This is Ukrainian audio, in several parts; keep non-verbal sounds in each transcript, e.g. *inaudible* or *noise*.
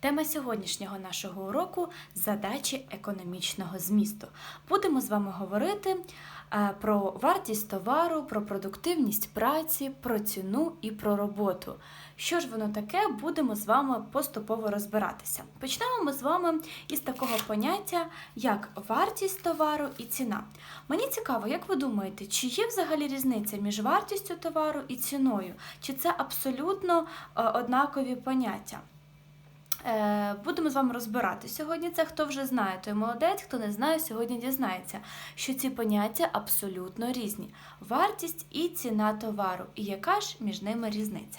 Тема сьогоднішнього нашого уроку задачі економічного змісту. Будемо з вами говорити е, про вартість товару, про продуктивність праці, про ціну і про роботу. Що ж воно таке, будемо з вами поступово розбиратися. Почнемо ми з вами із такого поняття, як вартість товару і ціна. Мені цікаво, як ви думаєте, чи є взагалі різниця між вартістю товару і ціною? Чи це абсолютно е, однакові поняття? Е, Будемо з вами розбирати сьогодні. Це хто вже знає, той молодець, хто не знає, сьогодні дізнається, що ці поняття абсолютно різні: вартість і ціна товару. І яка ж між ними різниця?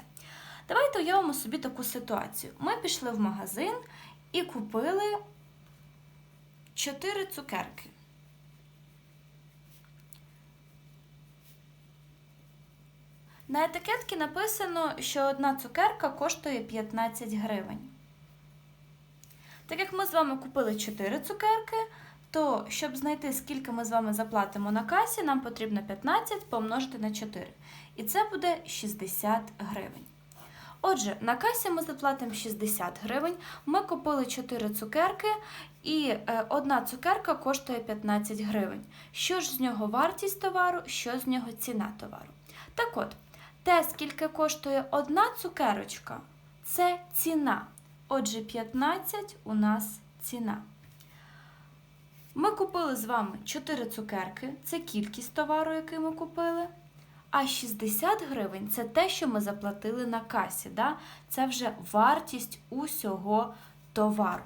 Давайте уявимо собі таку ситуацію. Ми пішли в магазин і купили 4 цукерки. На етикетці написано, що одна цукерка коштує 15 гривень. Так як ми з вами купили 4 цукерки, то щоб знайти, скільки ми з вами заплатимо на касі, нам потрібно 15 помножити на 4. І це буде 60 гривень. Отже, на касі ми заплатимо 60 гривень. Ми купили 4 цукерки, і е, одна цукерка коштує 15 гривень. Що ж з нього вартість товару, що з нього ціна товару? Так от, те, скільки коштує одна цукерочка, це ціна. Отже, 15 у нас ціна. Ми купили з вами 4 цукерки, це кількість товару, який ми купили. А 60 гривень це те, що ми заплатили на касі. Да? Це вже вартість усього товару.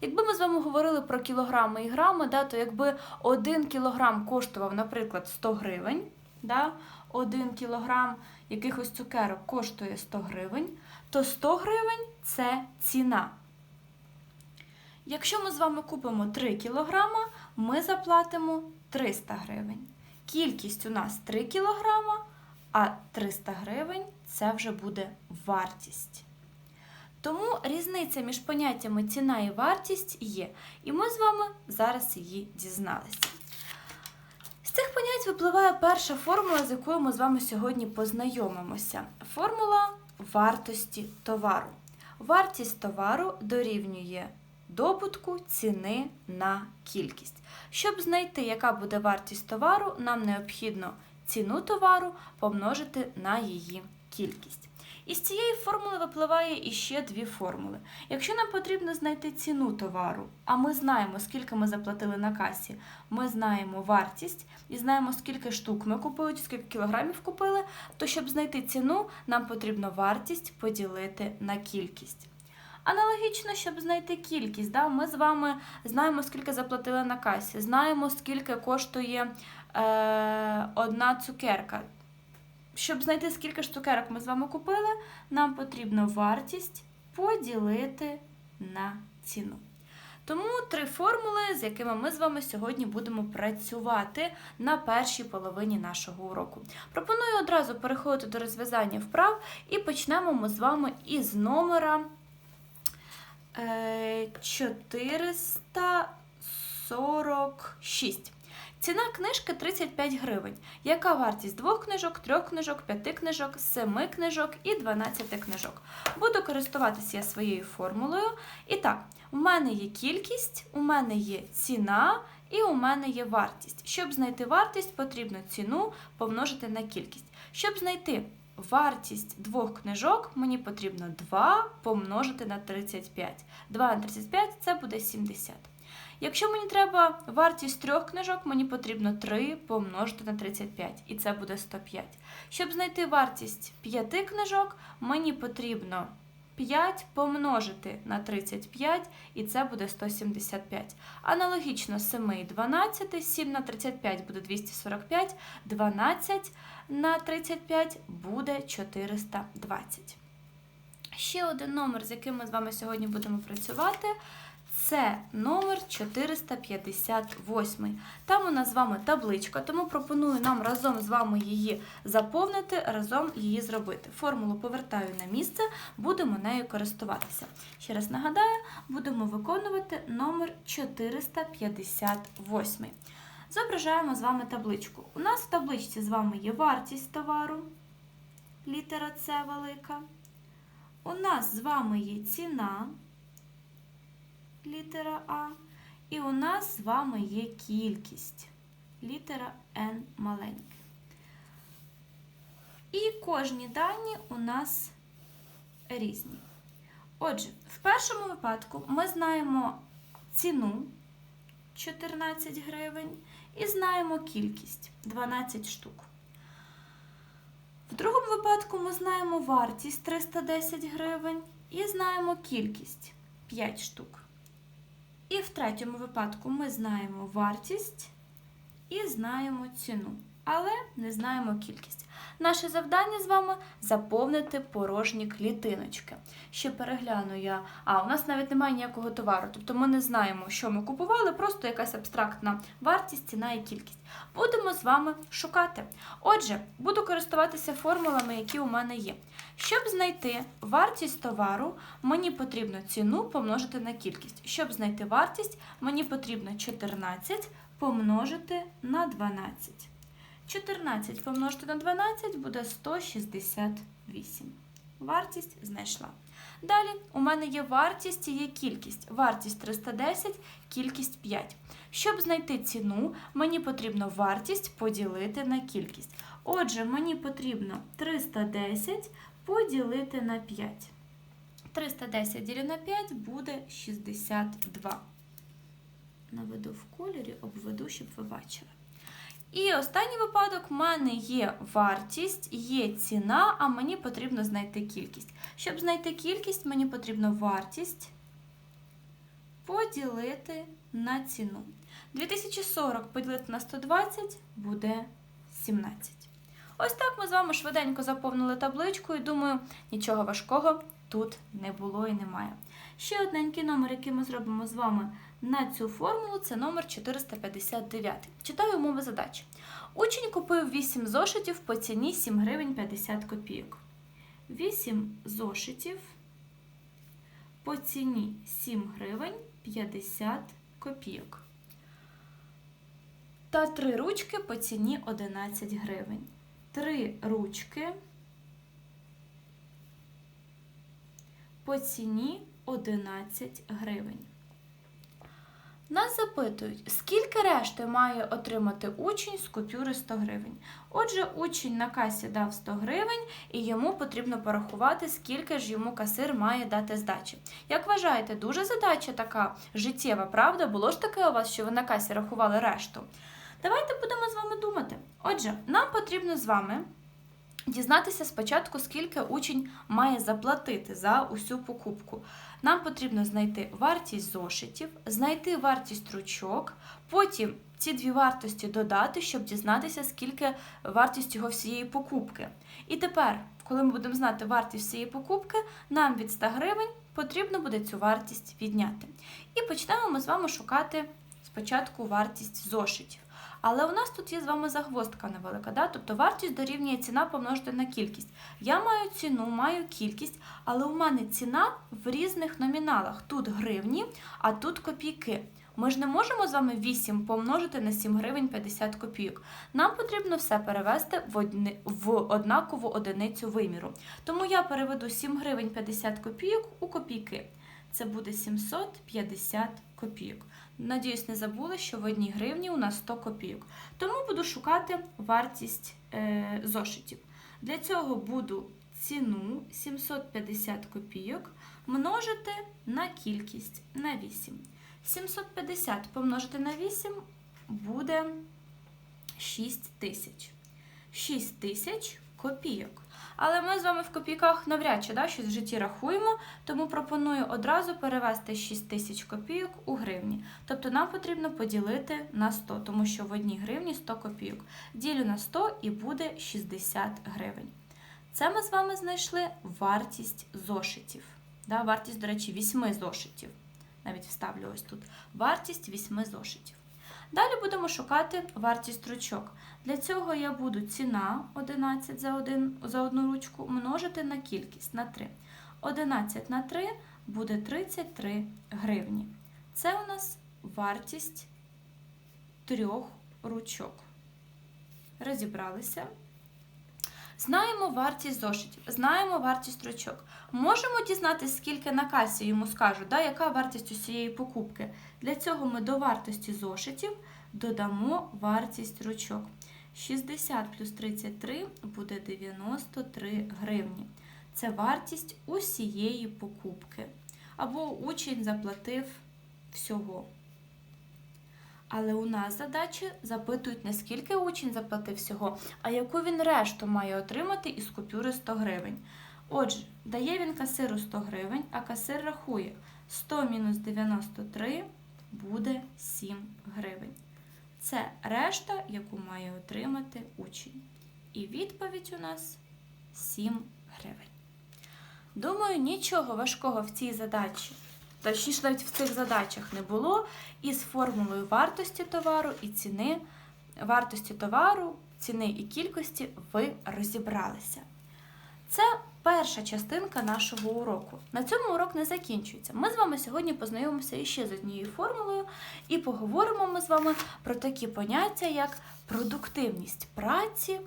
Якби ми з вами говорили про кілограми і грами, да, то якби 1 кілограм коштував, наприклад, 100 гривень, да, 1 кілограм якихось цукерок коштує 100 гривень, то 100 гривень це ціна. Якщо ми з вами купимо 3 кілограма, ми заплатимо 300 гривень. Кількість у нас 3 кілограма, а 300 гривень це вже буде вартість. Тому різниця між поняттями ціна і вартість є. І ми з вами зараз її дізналися. З цих понять випливає перша формула, з якою ми з вами сьогодні познайомимося. Формула вартості товару. Вартість товару дорівнює добутку ціни на кількість. Щоб знайти, яка буде вартість товару, нам необхідно ціну товару помножити на її кількість. Із цієї формули випливає іще дві формули. Якщо нам потрібно знайти ціну товару, а ми знаємо, скільки ми заплатили на касі, ми знаємо вартість і знаємо, скільки штук ми купили, скільки кілограмів купили, то щоб знайти ціну, нам потрібно вартість поділити на кількість. Аналогічно, щоб знайти кількість, да, ми з вами знаємо, скільки заплатили на касі, знаємо, скільки коштує е, одна цукерка. Щоб знайти, скільки ж цукерок ми з вами купили, нам потрібно вартість поділити на ціну. Тому три формули, з якими ми з вами сьогодні будемо працювати на першій половині нашого уроку. Пропоную одразу переходити до розв'язання вправ і почнемо ми з вами із номера е, 446. Ціна книжки 35 гривень. Яка вартість двох книжок, трьох книжок, п'яти книжок, семи книжок і 12 книжок? Буду користуватися я своєю формулою. І так, у мене є кількість, у мене є ціна і у мене є вартість. Щоб знайти вартість, потрібно ціну помножити на кількість. Щоб знайти вартість двох книжок, мені потрібно 2 помножити на 35. 2 на 35 це буде 70. Якщо мені треба вартість трьох книжок, мені потрібно 3 помножити на 35, і це буде 105. Щоб знайти вартість 5 книжок, мені потрібно 5 помножити на 35, і це буде 175. Аналогічно 7 і 12, 7 на 35 буде 245, 12 на 35 буде 420. Ще один номер, з яким ми з вами сьогодні будемо працювати. Це номер 458. Там у нас з вами табличка, тому пропоную нам разом з вами її заповнити, разом її зробити. Формулу повертаю на місце, будемо нею користуватися. Ще раз нагадаю, будемо виконувати номер 458. Зображаємо з вами табличку. У нас в табличці з вами є вартість товару, літера С велика. У нас з вами є ціна. літера А. І у нас з вами є кількість. Літера N маленька. І кожні дані у нас різні. Отже, в першому випадку ми знаємо ціну 14 гривень і знаємо кількість 12 штук. В другому випадку ми знаємо вартість 310 гривень і знаємо кількість 5 штук. І в третьому випадку ми знаємо вартість і знаємо ціну, але не знаємо кількість. Наше завдання з вами заповнити порожні клітиночки. Ще перегляну я. А, у нас навіть немає ніякого товару, тобто ми не знаємо, що ми купували, просто якась абстрактна вартість, ціна і кількість. Будемо з вами шукати. Отже, буду користуватися формулами, які у мене є. Щоб знайти вартість товару, мені потрібно ціну помножити на кількість. Щоб знайти вартість, мені потрібно 14 помножити на 12. 14 помножити на 12 буде 168. Вартість знайшла. Далі у мене є вартість і є кількість. Вартість 310, кількість 5. Щоб знайти ціну, мені потрібно вартість поділити на кількість. Отже, мені потрібно 310 поділити на 5. 310 ділю на 5 буде 62. Наведу в кольорі, обведу, щоб ви бачили. І останній випадок в мене є вартість, є ціна, а мені потрібно знайти кількість. Щоб знайти кількість, мені потрібно вартість поділити на ціну. 2040 поділити на 120 буде 17. Ось так ми з вами швиденько заповнили табличку і думаю, нічого важкого тут не було і немає. Ще одненький номер, який ми зробимо з вами на цю формулу, це номер 459. Читаю умови задачі. Учень купив 8 зошитів по ціні 7 гривень 50 копійок. 8 зошитів по ціні 7 гривень 50 копійок. Та 3 ручки по ціні 11 гривень. 3 ручки по ціні 11 гривень. Нас запитують, скільки решти має отримати учень з купюри 100 гривень. Отже, учень на касі дав 100 гривень, і йому потрібно порахувати, скільки ж йому касир має дати здачі. Як вважаєте, дуже задача така життєва, правда? Було ж таке у вас, що ви на касі рахували решту? Давайте будемо з вами думати. Отже, нам потрібно з вами дізнатися спочатку, скільки учень має заплатити за усю покупку. Нам потрібно знайти вартість зошитів, знайти вартість ручок, потім ці дві вартості додати, щоб дізнатися, скільки вартість його всієї покупки. І тепер, коли ми будемо знати вартість всієї покупки, нам від 100 гривень потрібно буде цю вартість відняти. І почнемо ми з вами шукати спочатку вартість зошитів. Але у нас тут є з вами загвоздка невелика, да? тобто вартість дорівнює ціна помножити на кількість. Я маю ціну, маю кількість, але у мене ціна в різних номіналах. Тут гривні, а тут копійки. Ми ж не можемо з вами 8 помножити на 7 гривень 50 копійок. Нам потрібно все перевести в, одни, в однакову одиницю виміру. Тому я переведу 7 гривень 50 копійок у копійки. Це буде 750 копійок. Надіюсь, не забули, що в одній гривні у нас 100 копійок. Тому буду шукати вартість е, зошитів. Для цього буду ціну 750 копійок множити на кількість на 8. 750 помножити на 8 буде 6 тисяч. 6 тисяч копійок. Але ми з вами в копійках навряд чи да, щось в житті рахуємо, тому пропоную одразу перевести 6 тисяч копійок у гривні. Тобто нам потрібно поділити на 100, тому що в одній гривні 100 копійок. Ділю на 100 і буде 60 гривень. Це ми з вами знайшли вартість зошитів. Да, Вартість, до речі, 8 зошитів. Навіть вставлю ось тут. Вартість 8 зошитів. Далі будемо шукати вартість ручок. Для цього я буду ціна 11 за, один, за одну ручку множити на кількість на 3. 11 на 3 буде 33 гривні. Це у нас вартість трьох ручок. Розібралися. Знаємо вартість зошитів, знаємо вартість ручок. Можемо дізнатися, скільки на касі йому скажуть, да, яка вартість усієї покупки. Для цього ми до вартості зошитів додамо вартість ручок. 60 плюс 33 буде 93 гривні. Це вартість усієї покупки. Або учень заплатив всього. Але у нас задачі запитують не скільки учень заплатив всього, а яку він решту має отримати із купюри 100 гривень. Отже, дає він касиру 100 гривень, а касир рахує 100 мінус 93 буде 7 гривень. Це решта, яку має отримати учень. І відповідь у нас 7 гривень. Думаю, нічого важкого в цій задачі, точніше навіть в цих задачах не було. Із формулою вартості товару і ціни, вартості товару, ціни і кількості ви розібралися. Це перша частинка нашого уроку. На цьому урок не закінчується. Ми з вами сьогодні познайомимося іще з однією формулою і поговоримо ми з вами про такі поняття, як продуктивність праці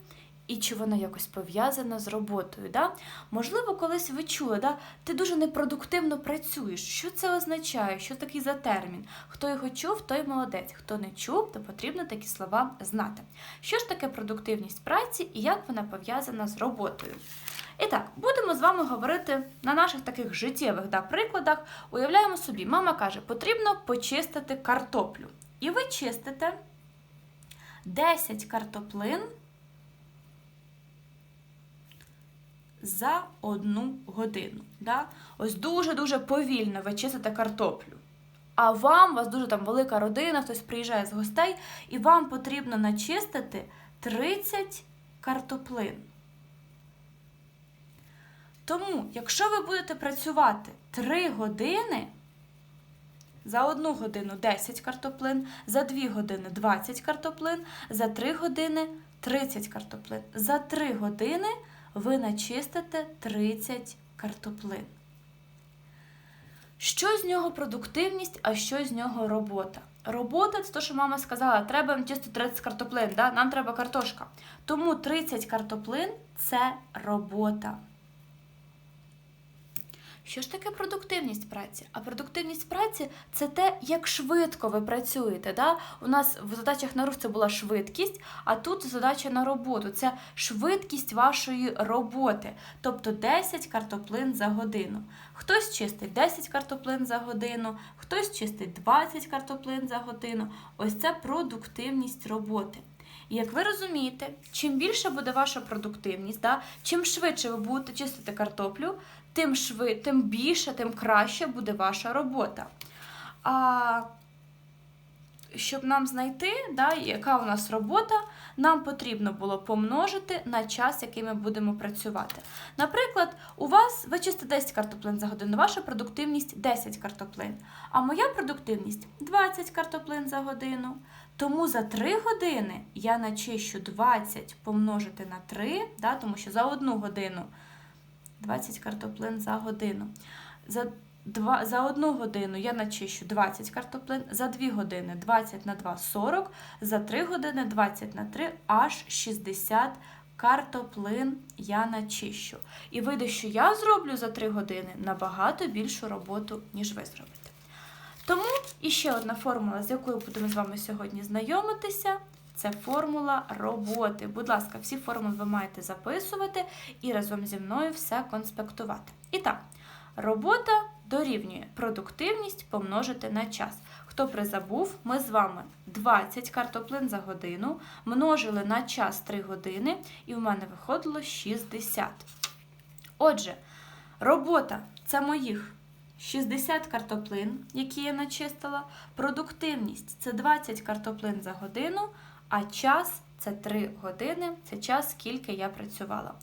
і чи вона якось пов'язана з роботою. Да? Можливо, колись ви чули, да? ти дуже непродуктивно працюєш. Що це означає? Що такий за термін? Хто його чув, той молодець. Хто не чув, то потрібно такі слова знати. Що ж таке продуктивність праці і як вона пов'язана з роботою? І так, будемо з вами говорити на наших таких життєвих да, прикладах. Уявляємо собі, мама каже, потрібно почистити картоплю. І ви чистите 10 картоплин за одну годину. Да? Ось дуже-дуже повільно ви чистите картоплю. А вам, у вас дуже там велика родина, хтось приїжджає з гостей, і вам потрібно начистити 30 картоплин. Тому, якщо ви будете працювати 3 години, за 1 годину 10 картоплин, за 2 години 20 картоплин, за 3 години 30 картоплин. За 3 години ви начистите 30 картоплин. Що з нього продуктивність, а що з нього робота? Робота це те, що мама сказала, треба чистити 30 картоплин, да? нам треба картошка. Тому 30 картоплин це робота. Що ж таке продуктивність праці? А продуктивність праці це те, як швидко ви працюєте. Да? У нас в задачах на рух це була швидкість, а тут задача на роботу це швидкість вашої роботи, тобто 10 картоплин за годину. Хтось чистить 10 картоплин за годину, хтось чистить 20 картоплин за годину. Ось це продуктивність роботи. І як ви розумієте, чим більше буде ваша продуктивність, да, чим швидше ви будете чистити картоплю, тим шви, тим більше, тим краще буде ваша робота. А щоб нам знайти, да, яка у нас робота, нам потрібно було помножити на час, який ми будемо працювати. Наприклад, у вас ви чисто 10 картоплин за годину, ваша продуктивність 10 картоплин, а моя продуктивність 20 картоплин за годину. Тому за 3 години я начищу 20 помножити на 3, да, тому що за 1 годину 20 картоплин за годину. За Два, за одну годину я начищу 20 картоплин, за 2 години 20 на 2 40, за 3 години 20 на 3 аж 60 картоплин я начищу. І вийде, що я зроблю за 3 години набагато більшу роботу, ніж ви зробите. Тому іще одна формула, з якою будемо з вами сьогодні знайомитися. Це формула роботи. Будь ласка, всі формули ви маєте записувати і разом зі мною все конспектувати. І так, робота дорівнює продуктивність помножити на час. Хто призабув, ми з вами 20 картоплин за годину множили на час 3 години, і в мене виходило 60. Отже, робота це моїх 60 картоплин, які я начистила. Продуктивність це 20 картоплин за годину, а час це 3 години, це час, скільки я працювала.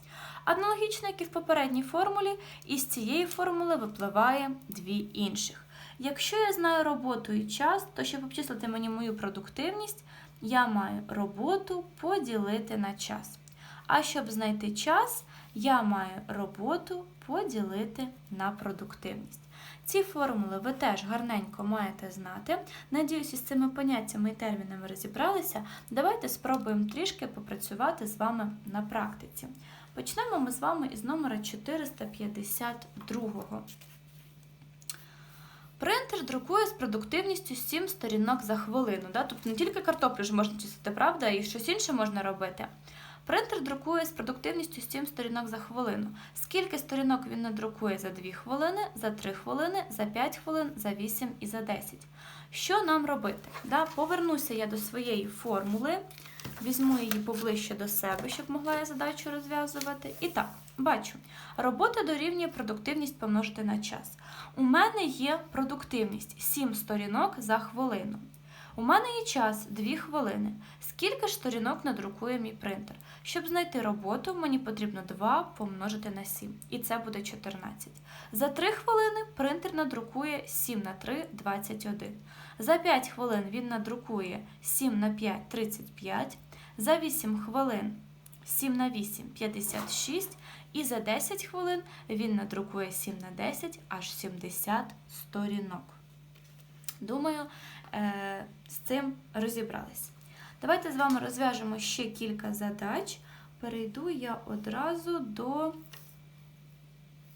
Аналогічно, як і в попередній формулі, із цієї формули випливає дві інших. Якщо я знаю роботу і час, то щоб обчислити мені мою продуктивність, я маю роботу поділити на час. А щоб знайти час, я маю роботу поділити на продуктивність. Ці формули ви теж гарненько маєте знати. Надіюсь, із цими поняттями і термінами розібралися. Давайте спробуємо трішки попрацювати з вами на практиці. Почнемо ми з вами із номера 452. Принтер друкує з продуктивністю 7 сторінок за хвилину. Да? Тобто не тільки картоплю ж можна чистити, правда, і щось інше можна робити. Принтер друкує з продуктивністю 7 сторінок за хвилину. Скільки сторінок він надрукує за 2 хвилини, за 3 хвилини, за 5 хвилин, за 8 і за 10. Що нам робити? Да? Повернуся я до своєї формули, візьму її поближче до себе, щоб могла я задачу розв'язувати. І так, бачу, робота дорівнює продуктивність помножити на час. У мене є продуктивність 7 сторінок за хвилину. У мене є час 2 хвилини. Скільки сторінок надрукує мій принтер? Щоб знайти роботу, мені потрібно 2 помножити на 7, і це буде 14. За 3 хвилини принтер надрукує 7 на 3 21. За 5 хвилин він надрукує 7 на 5 35. За 8 хвилин 7 на 8 56. І за 10 хвилин він надрукує 7 на 10 аж 70 сторінок. Думаю, з цим розібрались. Давайте з вами розв'яжемо ще кілька задач. Перейду я одразу до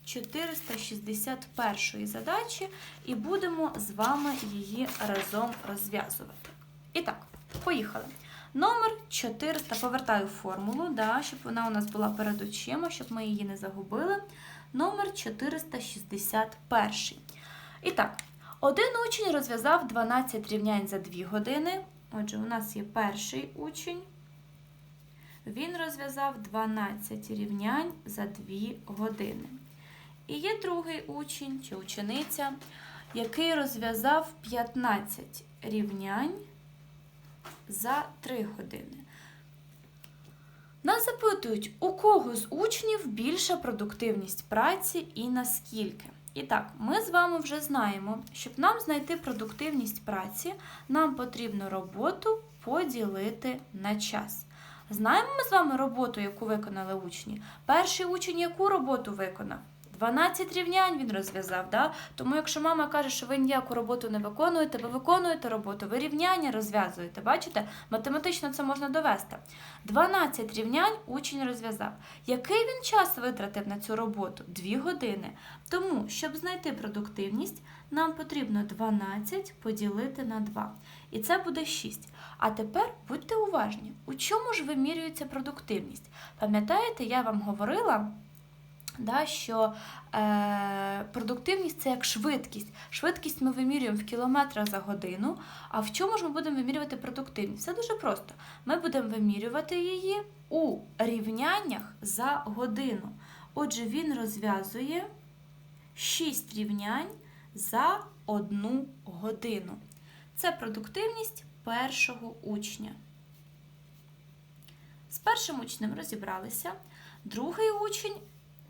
461 задачі і будемо з вами її разом розв'язувати. І так, поїхали. Номер 400, повертаю формулу, да, щоб вона у нас була перед очима, щоб ми її не загубили. Номер 461. І так, один учень розв'язав 12 рівнянь за 2 години. Отже, у нас є перший учень. Він розв'язав 12 рівнянь за 2 години. І є другий учень чи учениця, який розв'язав 15 рівнянь за 3 години. Нас запитують, у кого з учнів більша продуктивність праці і наскільки. І так, ми з вами вже знаємо, щоб нам знайти продуктивність праці, нам потрібно роботу поділити на час. Знаємо ми з вами роботу, яку виконали учні. Перший учень яку роботу виконав? 12 рівнянь він розв'язав. Да? Тому якщо мама каже, що ви ніяку роботу не виконуєте, ви виконуєте роботу, ви рівняння розв'язуєте. Бачите? Математично це можна довести. 12 рівнянь учень розв'язав. Який він час витратив на цю роботу? 2 години. Тому, щоб знайти продуктивність, нам потрібно 12 поділити на 2. І це буде 6. А тепер будьте уважні, у чому ж вимірюється продуктивність? Пам'ятаєте, я вам говорила да, що е, продуктивність це як швидкість. Швидкість ми вимірюємо в кілометрах за годину. А в чому ж ми будемо вимірювати продуктивність? Все дуже просто. Ми будемо вимірювати її у рівняннях за годину. Отже, він розв'язує 6 рівнянь за одну годину. Це продуктивність першого учня. З першим учнем розібралися. Другий учень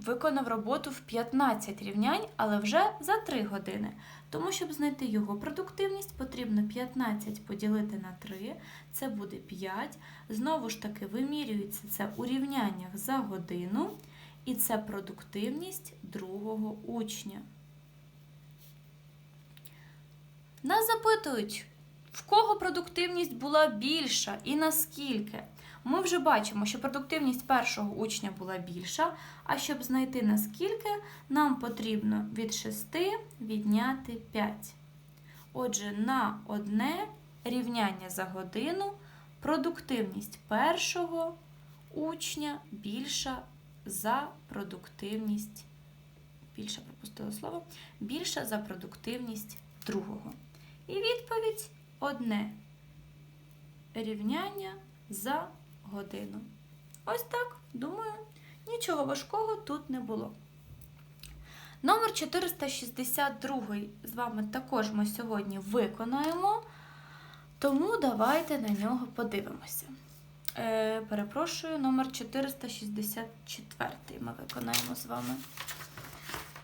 виконав роботу в 15 рівнянь, але вже за 3 години. Тому, щоб знайти його продуктивність, потрібно 15 поділити на 3, це буде 5. Знову ж таки, вимірюється це у рівняннях за годину, і це продуктивність другого учня. Нас запитують, в кого продуктивність була більша і наскільки. Ми вже бачимо, що продуктивність першого учня була більша, а щоб знайти наскільки, нам потрібно від 6 відняти 5. Отже, на одне рівняння за годину продуктивність першого учня більша за продуктивність, більше пропустила слово, більша за продуктивність другого. І відповідь одне рівняння за годину. Ось так, думаю, нічого важкого тут не було. Номер 462 з вами також ми сьогодні виконаємо, тому давайте на нього подивимося. Е, Перепрошую, номер 464 ми виконаємо з вами.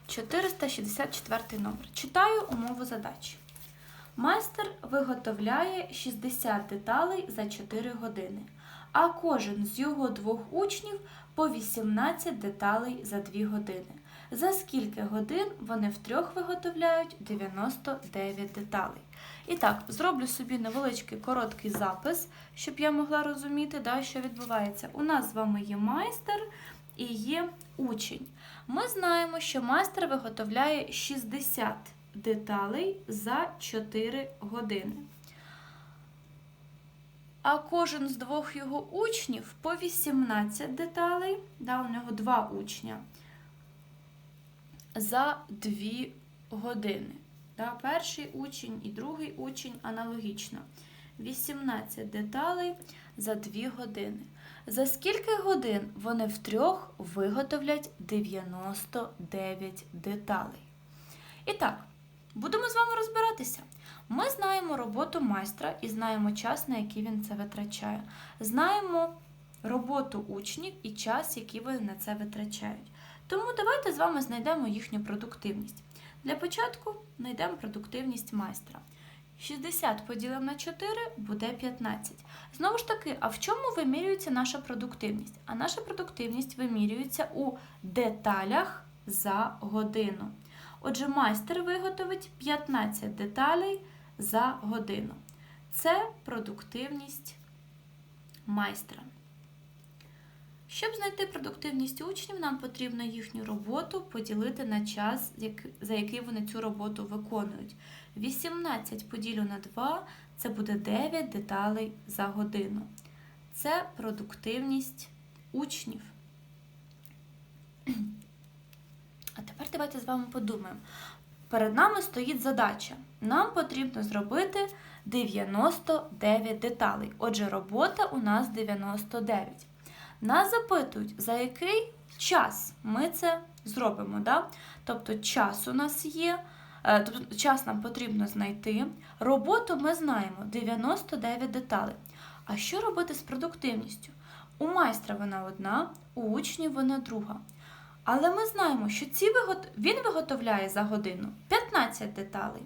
464 номер. Читаю умову задачі. Майстер виготовляє 60 деталей за 4 години, а кожен з його двох учнів по 18 деталей за 2 години. За скільки годин вони втрьох виготовляють 99 деталей. І так, зроблю собі невеличкий короткий запис, щоб я могла розуміти, да, що відбувається. У нас з вами є майстер, і є учень. Ми знаємо, що майстер виготовляє 60 деталей за 4 години. А кожен з двох його учнів по 18 деталей, да, у нього два учня, за 2 години. Да, перший учень і другий учень аналогічно. 18 деталей за 2 години. За скільки годин вони втрьох виготовлять 99 деталей? І так, будемо з вами розбиратися. Ми знаємо роботу майстра і знаємо час, на який він це витрачає. Знаємо роботу учнів і час, який вони на це витрачають. Тому давайте з вами знайдемо їхню продуктивність. Для початку знайдемо продуктивність майстра. 60 поділимо на 4 буде 15. Знову ж таки, а в чому вимірюється наша продуктивність? А наша продуктивність вимірюється у деталях за годину. Отже, майстер виготовить 15 деталей за годину. Це продуктивність майстра. Щоб знайти продуктивність учнів, нам потрібно їхню роботу поділити на час, за який вони цю роботу виконують. 18 поділю на 2 це буде 9 деталей за годину. Це продуктивність учнів. *clears throat* А тепер давайте з вами подумаємо. Перед нами стоїть задача. Нам потрібно зробити 99 деталей. Отже, робота у нас 99. Нас запитують, за який час ми це зробимо. Да? Тобто час у нас є, тобто час нам потрібно знайти. Роботу ми знаємо 99 деталей. А що робити з продуктивністю? У майстра вона одна, у учнів вона друга. Але ми знаємо, що ці вигот... він виготовляє за годину 15 деталей.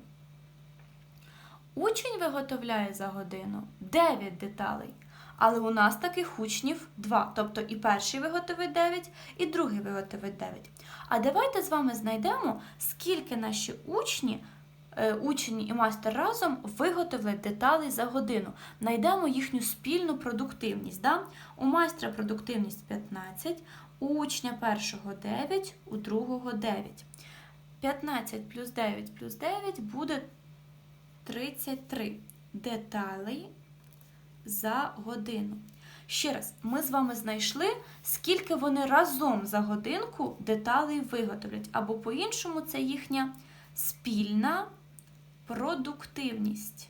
Учень виготовляє за годину 9 деталей. Але у нас таких учнів 2. Тобто і перший виготовить 9, і другий виготовить 9. А давайте з вами знайдемо, скільки наші учні, е, учні і майстер разом виготовлять деталей за годину. Найдемо їхню спільну продуктивність. Да? У майстра продуктивність 15, у учня першого 9, у другого 9. 15 плюс 9 плюс 9 буде 33 деталей за годину. Ще раз, ми з вами знайшли, скільки вони разом за годинку деталей виготовлять. Або по-іншому, це їхня спільна продуктивність.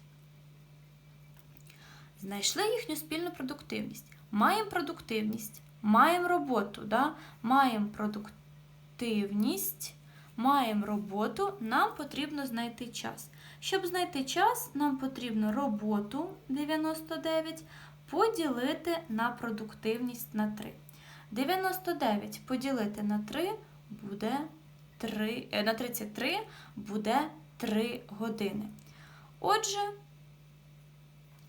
Знайшли їхню спільну продуктивність. Маємо продуктивність, маємо роботу, да? маємо продуктивність, маємо роботу, нам потрібно знайти час. Щоб знайти час, нам потрібно роботу 99 поділити на продуктивність на 3. 99 поділити на 3 буде 3, е, на 33 буде 3 години. Отже,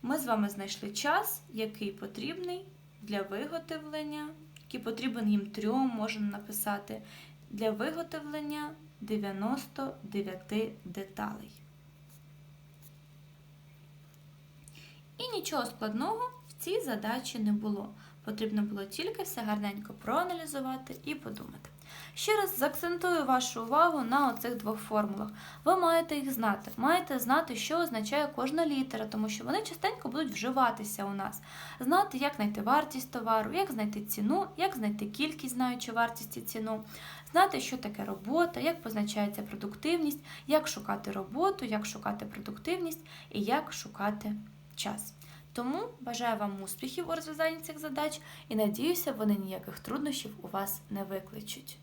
ми з вами знайшли час, який потрібний для виготовлення, який потрібен їм трьом, можна написати, для виготовлення 99 деталей. І нічого складного в цій задачі не було. Потрібно було тільки все гарненько проаналізувати і подумати. Ще раз заакцентую вашу увагу на оцих двох формулах. Ви маєте їх знати, маєте знати, що означає кожна літера, тому що вони частенько будуть вживатися у нас. Знати, як знайти вартість товару, як знайти ціну, як знайти кількість, знаючи вартість і ціну, знати, що таке робота, як позначається продуктивність, як шукати роботу, як шукати продуктивність і як шукати час. Тому бажаю вам успіхів у розв'язанні цих задач і надіюся, вони ніяких труднощів у вас не викличуть.